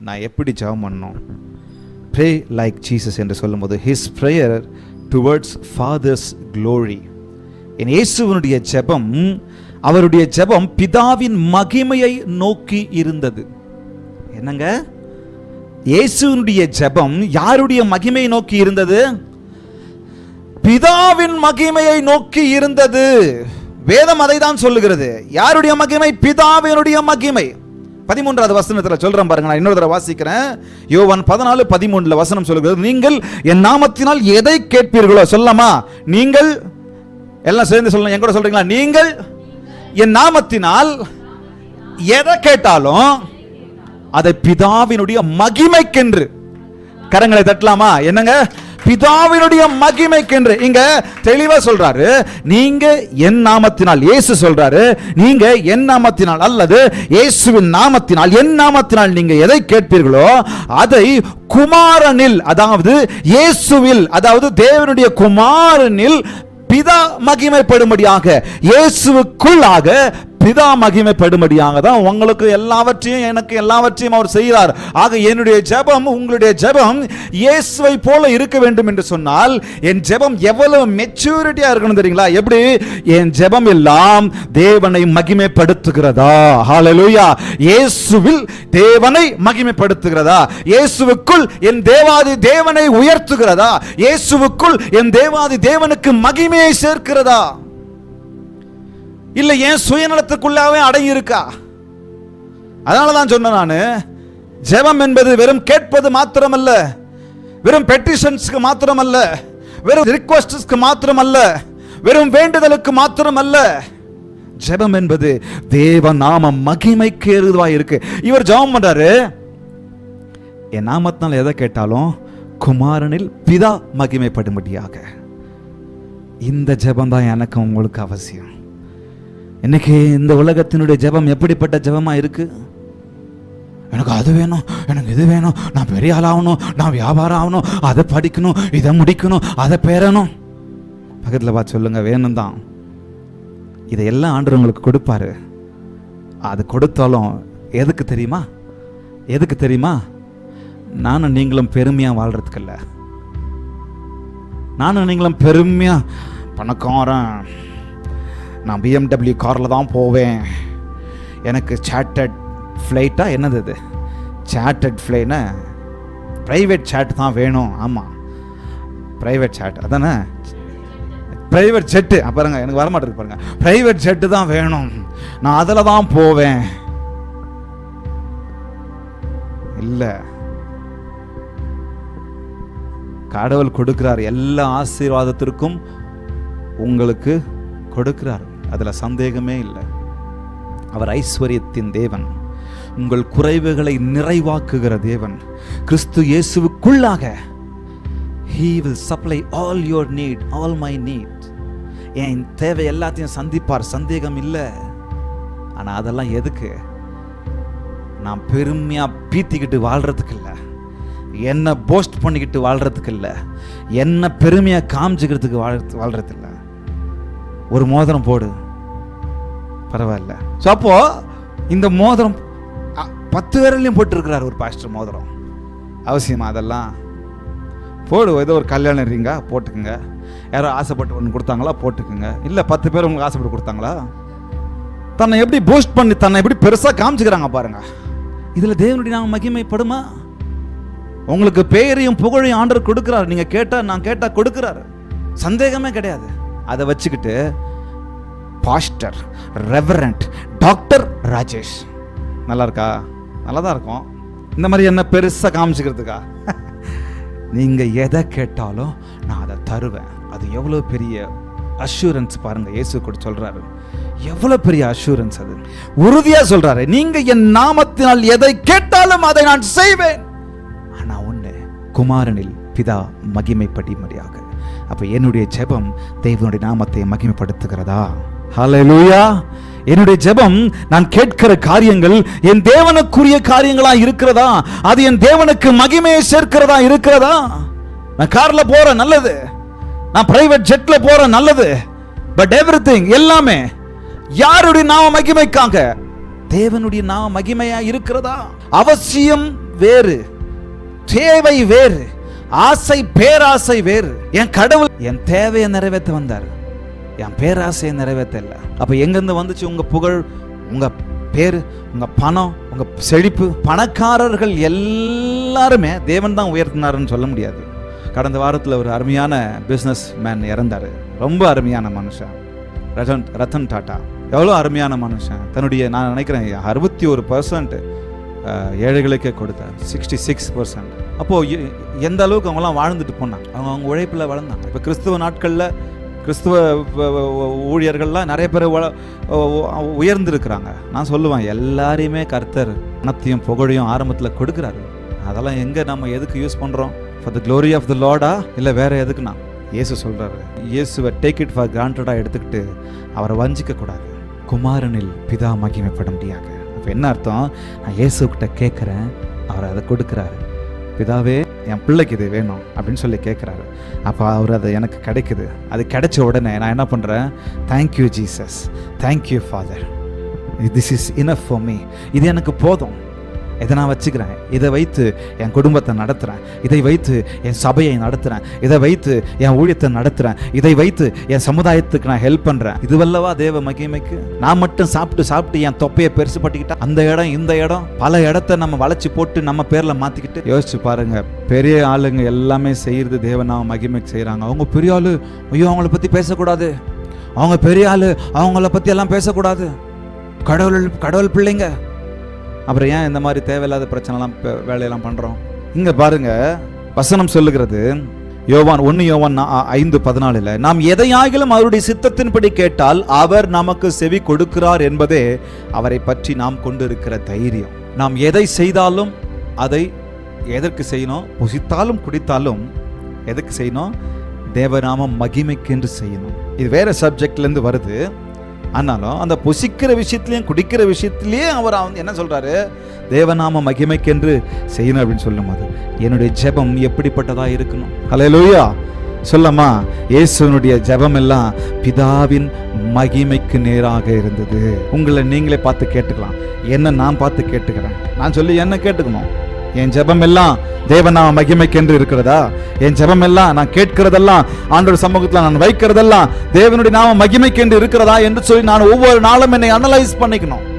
நான் எப்படி ஜெபம் பண்ணோம் ப்ரே லைக் ஜீசஸ் என்று சொல்லும்போது his prayer towards Father's glory என் இயேசுவனுடைய ஜெபம் அவருடைய ஜெபம் பிதாவின் மகிமையை நோக்கி இருந்தது. என்னங்க? இயேசுனுடைய ஜெபம் யாருடைய மகிமையை நோக்கி இருந்தது? பிதாவின் மகிமையை நோக்கி இருந்தது. வேதம் அதை தான் சொல்லுகிறது. யாருடைய மகிமை? பிதாவினுடைய மகிமை. பதிமூன்றாவது வசனத்தில் சொல்கிறேன் பாருங்க நான் இன்னொரு தடவை வாசிக்கிறேன். யோவான் பதினாலு பதிமூணுல வசனம் சொல்கிறது நீங்கள் என் நாமத்தினால் எதை கேட்பீர்களோ? சொல்லலாமா? நீங்கள் எல்லாம் சேர்ந்து சொல்லலாம் என் கூட சொல்றீங்களா? நீங்கள் என் நாமத்தினால் எதை கேட்டாலும் அதை பிதாவினுடைய மகிமைக்கென்று. கரங்களை தட்டலாமா? என்னங்க? பிதாவினுடைய மகிமைக்கென்று. இங்க தெளிவா சொல்றாரு. நீங்க என் நாமத்தினால் இயேசு சொல்றாரு. நீங்க என் நாமத்தினால் அல்லது இயேசுவின் நாமத்தினால் என் நாமத்தினால் நீங்க எதை கேட்பீர்களோ அதை குமாரனில் அதாவது இயேசுவில் அதாவது தேவனுடைய குமாரனில் பிதா மகிமைப்படும்படியாக இயேசுவுக்குள்ளாக பிதா மகிமைப்படும்படியாக தான் உங்களுக்கு எல்லாவற்றையும் எனக்கு எல்லாவற்றையும் அவர் செய்கிறார். ஆக என்னுடைய ஜெபம் உங்களுடைய ஜெபம் இயேசுவை போல இருக்க வேண்டும் என்று சொன்னால் என் ஜெபம் எவ்வளவு மெச்சூரிட்டியாக இருக்கணும் தெரியுங்களா? எப்படி? என் ஜெபம் எல்லாம் தேவனை மகிமைப்படுத்துகிறதா? ஹalleluya இயேசுவில் தேவனை மகிமைப்படுத்துகிறதா? இயேசுவுக்குள் என் தேவாதி தேவனை உயர்த்துகிறதா? இயேசுவுக்குள் என் தேவாதி தேவனுக்கு மகிமையை சேர்க்கிறதா? இல்லை ஏன் சுயநலத்துக்குள்ளாவே அடங்கி இருக்கா அதனால தான் சொன்னேன் நான் ஜெபம் என்பது வெறும் கேட்பது மாத்திரமல்ல வெறும் பெட்டிஷன்ஸ்க்கு மாத்திரமல்ல வெறும் ரிக்வஸ்ட்ஸ்க்கு மாத்திரமல்ல வெறும் வேண்டுதலுக்கு மாத்திரமல்ல. ஜெபம் என்பது தேவ நாம மகிமைக்கு ஏறுவா இருக்கு இவர் ஜெபம் பண்றாரு. என் நாமத்தினால் எதை கேட்டாலும் குமாரனில் பிதா மகிமைப்படும்படியாக. இந்த ஜெபம் தான் எனக்கு உங்களுக்கு அவசியம். இன்னைக்கு இந்த உலகத்தினுடைய ஜெபம் எப்படிப்பட்ட ஜெபமா இருக்கு? எனக்கு அது வேணும் எனக்கு இது வேணும் நான் பெரிய ஆளாகணும் நான் வியாபாரம் ஆகணும் அதை படிக்கணும் இதை முடிக்கணும் அதை பெறணும். பக்கத்தில் பார்த்து சொல்லுங்க வேணும் தான். இதையெல்லாம் ஆண்டு உங்களுக்கு கொடுப்பாரு. அது கொடுத்தாலும் எதுக்கு தெரியுமா? எதுக்கு தெரியுமா? நானும் நீங்களும் பெருமையாக வாழ்கிறதுக்கு இல்லை. நானும் நீங்களும் பெருமையாக பணக்காரன். நான் பிஎம்டபிள்யூ காரில் தான் போவேன். எனக்கு சேட்டட் ஃப்ளைட்டாக என்னது இது? சேட்டட் ஃப்ளைனா ப்ரைவேட் சேட் தான் வேணும். ஆமாம் ப்ரைவேட் சேட் அதானே? ப்ரைவேட் ஜெட்டு பாருங்க எனக்கு வரமாட்டேருக்கு பாருங்க. ப்ரைவேட் ஜெட்டு தான் வேணும். நான் அதில் தான் போவேன். இல்லை. கடவுள் கொடுக்கிறார். எல்லா ஆசீர்வாதத்திற்கும் உங்களுக்கு கொடுக்கிறார். அதில் சந்தேகமே இல்லை. அவர் ஐஸ்வர்யத்தின் தேவன் உங்கள் குறைவுகளை நிறைவாக்குகிற தேவன். கிறிஸ்து இயேசுவுக்குள்ளாக he will supply all your need all my need என் தேவை எல்லாத்தையும் சந்திப்பார் சந்தேகம் இல்லை. ஆனால் அதெல்லாம் எதுக்கு? நான் பெருமையாக பீத்திக்கிட்டு வாழ்கிறதுக்கு இல்லை. என்னை போஸ்ட் பண்ணிக்கிட்டு வாழ்கிறதுக்கு இல்லை. என்னை பெருமையாக காமிச்சிக்கிறதுக்கு வாழ் வாழ்கிறது இல்லை ஒரு மோதிரம் போடு. பரவாயில்ல. ஸோ அப்போது இந்த மோதிரம் பத்து விரலையும் போட்டிருக்கிறார் ஒரு பாஸ்டர் மோதிரம். அவசியமா அதெல்லாம்? போடு ஏதோ ஒரு கல்யாணம் இருக்கீங்க போட்டுக்குங்க. யாரோ ஆசைப்பட்டு ஒன்று கொடுத்தாங்களா போட்டுக்குங்க. இல்லை பத்து பேர் உங்களுக்கு ஆசைப்பட்டு கொடுத்தாங்களா? தன்னை எப்படி பூஸ்ட் பண்ணி தன்னை எப்படி பெருசாக காமிச்சுக்கிறாங்க பாருங்க. இதில் தேவனுடைய நாங்கள் மகிமைப்படுமா? உங்களுக்கு பேரையும் புகழையும் ஆண்டர் கொடுக்குறாரு. நீங்கள் கேட்டால் நான் கேட்டால் கொடுக்குறாரு. சந்தேகமே கிடையாது. அதை வச்சுக்கிட்டு பாஸ்டர் ரெவரண்ட் டாக்டர் ராஜேஷ். நல்லா இருக்கா நல்லா தான் இருக்கும் இந்த மாதிரி என்ன பெருசாக காமிச்சுக்கிறதுக்கா? நீங்கள் எதை கேட்டாலும் நான் அதை தருவேன். அது எவ்வளோ பெரிய அஷூரன்ஸ் பாருங்கள் இயேசு கூட சொல்கிறாரு எவ்வளோ பெரிய அஷூரன்ஸ் அது. உறுதியாக சொல்கிறாரு நீங்கள் என் நாமத்தினால் எதை கேட்டாலும் அதை நான் செய்வேன். ஆனால் ஒன்று குமாரனில் பிதா மகிமைப்படி மகிமைப்படிமடியாக அப்ப என்னுடைய ஜெபம் தேவனுடைய நாமத்தை மகிமைப்படுத்துகிறதா? ஹalleluya என்னுடைய ஜெபம் நான் கேட்கிற காரியங்கள் என் தேவனுக்குரிய காரியங்களா இருக்கிறதா? அது என் தேவனுக்கு மகிமையை சேர்க்கிறதா இருக்கிறதா? நான் கார்ல போறேன் நல்லது. நான் பிரைவேட் ஜெட்ல போறேன் நல்லது. பட் எவ்ரிதிங் எல்லாமே யாருடைய நாம மகிமைக்காக? தேவனுடைய நாம மகிமையா இருக்கிறதா? அவசியம் வேறு. தேவை வேறு. ஆசை பேராசை வேறு. என் கடவுள் என் தேவையை நிறைவேற்ற வந்தார். என் பேராசையை நிறைவேற்ற இல்லை எங்கேருந்து வந்துச்சு உங்கள் புகழ் உங்கள் பேர் உங்கள் பணம் உங்கள் செழிப்பு? பணக்காரர்கள் எல்லாருமே தேவன் தான் உயர்த்தினாருன்னு சொல்ல முடியாது. கடந்த வாரத்தில் ஒரு அருமையான பிஸ்னஸ் மேன் இறந்தார். ரொம்ப அருமையான மனுஷன். ரத்தன் ரத்தன் டாட்டா. எவ்வளோ அருமையான மனுஷன். தன்னுடைய நான் நினைக்கிறேன் அறுபத்தி ஒரு பர்சன்ட் ஏழைகளுக்கே கொடுத்தார். சிக்ஸ்டி சிக்ஸ் பர்சன்ட் அப்போது எந்த அளவுக்கு அவங்களாம் வாழ்ந்துட்டு போனாங்க? அவங்க அவங்க உழைப்பில் வளர்ந்தாங்க. இப்போ கிறிஸ்துவ நாட்களில் கிறிஸ்துவ ஊழியர்கள்லாம் நிறைய பேர் உயர்ந்திருக்கிறாங்க. நான் சொல்லுவேன் எல்லாரையுமே கர்த்தர் பணத்தையும் புகழையும் ஆரம்பத்தில் கொடுக்குறாரு. அதெல்லாம் எங்கே நம்ம எதுக்கு யூஸ் பண்ணுறோம் for the glory of the லார்டா இல்லை வேறு எதுக்குண்ணா? இயேசு சொல்கிறாரு இயேசுவை டேக் இட் ஃபார் கிராண்டடாக எடுத்துக்கிட்டு அவரை வஞ்சிக்க கூடாது. குமாரனில் பிதா மகிமைப்பட முடியாது அப்போ என்ன அர்த்தம்? நான் இயேசுக்கிட்ட கேட்குறேன் அவர் அதை கொடுக்குறாரு. பிதாவே என் பிள்ளைக்கு இது வேணும் அப்படின்னு சொல்லி கேட்குறாரு அப்போ அவர் அது எனக்கு கிடைக்குது. அது கிடைச்ச உடனே நான் என்ன பண்ணுறேன் thank you Jesus thank you Father this is enough for me இது எனக்கு போதும். இதை நான் வச்சுக்கிறேன். இதை வைத்து என் குடும்பத்தை நடத்துகிறேன் இதை வைத்து என் சபையை நடத்துகிறேன் இதை வைத்து என் ஊழியத்தை நடத்துகிறேன் இதை வைத்து என் சமுதாயத்துக்கு நான் ஹெல்ப் பண்ணுறேன் இதுவல்லவா தேவ மகிமைக்கு? நான் மட்டும் சாப்பிட்டு சாப்பிட்டு என் தொப்பையை பெருசு பட்டுக்கிட்டா அந்த இடம் இந்த இடம் பல இடத்த நம்ம வளைச்சி போட்டு நம்ம பேரில் மாற்றிக்கிட்டு யோசிச்சு பாருங்க. பெரிய ஆளுங்க எல்லாமே செய்கிறது தேவனாம மகிமைக்கு செய்கிறாங்க அவங்க பெரிய ஆளு ஐயோ அவங்கள பற்றி பேசக்கூடாது. அவங்க பெரிய ஆளு அவங்கள பற்றி எல்லாம் பேசக்கூடாது. கடவுள் கடவுள் பிள்ளைங்க அப்புறம் ஏன் இந்த மாதிரி தேவையில்லாத பிரச்சனைலாம் வேலையெல்லாம் பண்ணுறோம் இங்கே பாருங்க வசனம் சொல்லுகிறது யோவான் ஒன்று யோவான் ஐந்து பதினாலில் நாம் எதையாகிலும் அவருடைய சித்தத்தின்படி கேட்டால் அவர் நமக்கு செவி கொடுக்கிறார் என்பதே அவரை பற்றி நாம் கொண்டிருக்கிற தைரியம். நாம் எதை செய்தாலும் அதை எதற்கு செய்யணும்? புசித்தாலும் குடித்தாலும் எதற்கு செய்யணும்? தேவநாமம் மகிமைக்கென்று செய்யணும். இது வேற சப்ஜெக்ட்லேருந்து வருது. ஆனாலும் அந்த புசிக்கிற விஷயத்துலையும் குடிக்கிற விஷயத்துலேயே அவர் வந்து என்ன சொல்கிறாரு தேவநாம மகிமைக்கென்று செய்யணும் அப்படின்னு சொல்லும் அது என்னுடைய ஜெபம் எப்படிப்பட்டதாக இருக்கணும்? ஹalleluya சொல்லம்மா இயேசுனுடைய ஜெபம் எல்லாம் பிதாவின் மகிமைக்கு நேராக இருந்தது. உங்களை நீங்களே பார்த்து கேட்டுக்கலாம். என்ன நான் பார்த்து கேட்டுக்கிறேன்? நான் சொல்லி என்ன கேட்டுக்கணும்? என் ஜெபம் எல்லாம் தேவநாம மகிமைக்கென்று இருக்கிறதா? என் ஜெபம் எல்லாம் நான் கேட்கிறதெல்லாம் ஆண்டோர் சமூகத்தில் நான் வைக்கிறதெல்லாம் தேவனுடைய நாம மகிமைக்கென்று இருக்கிறதா என்று சொல்லி நான் ஒவ்வொரு நாளும் என்னை அனலைஸ் பண்ணிக்கணும்.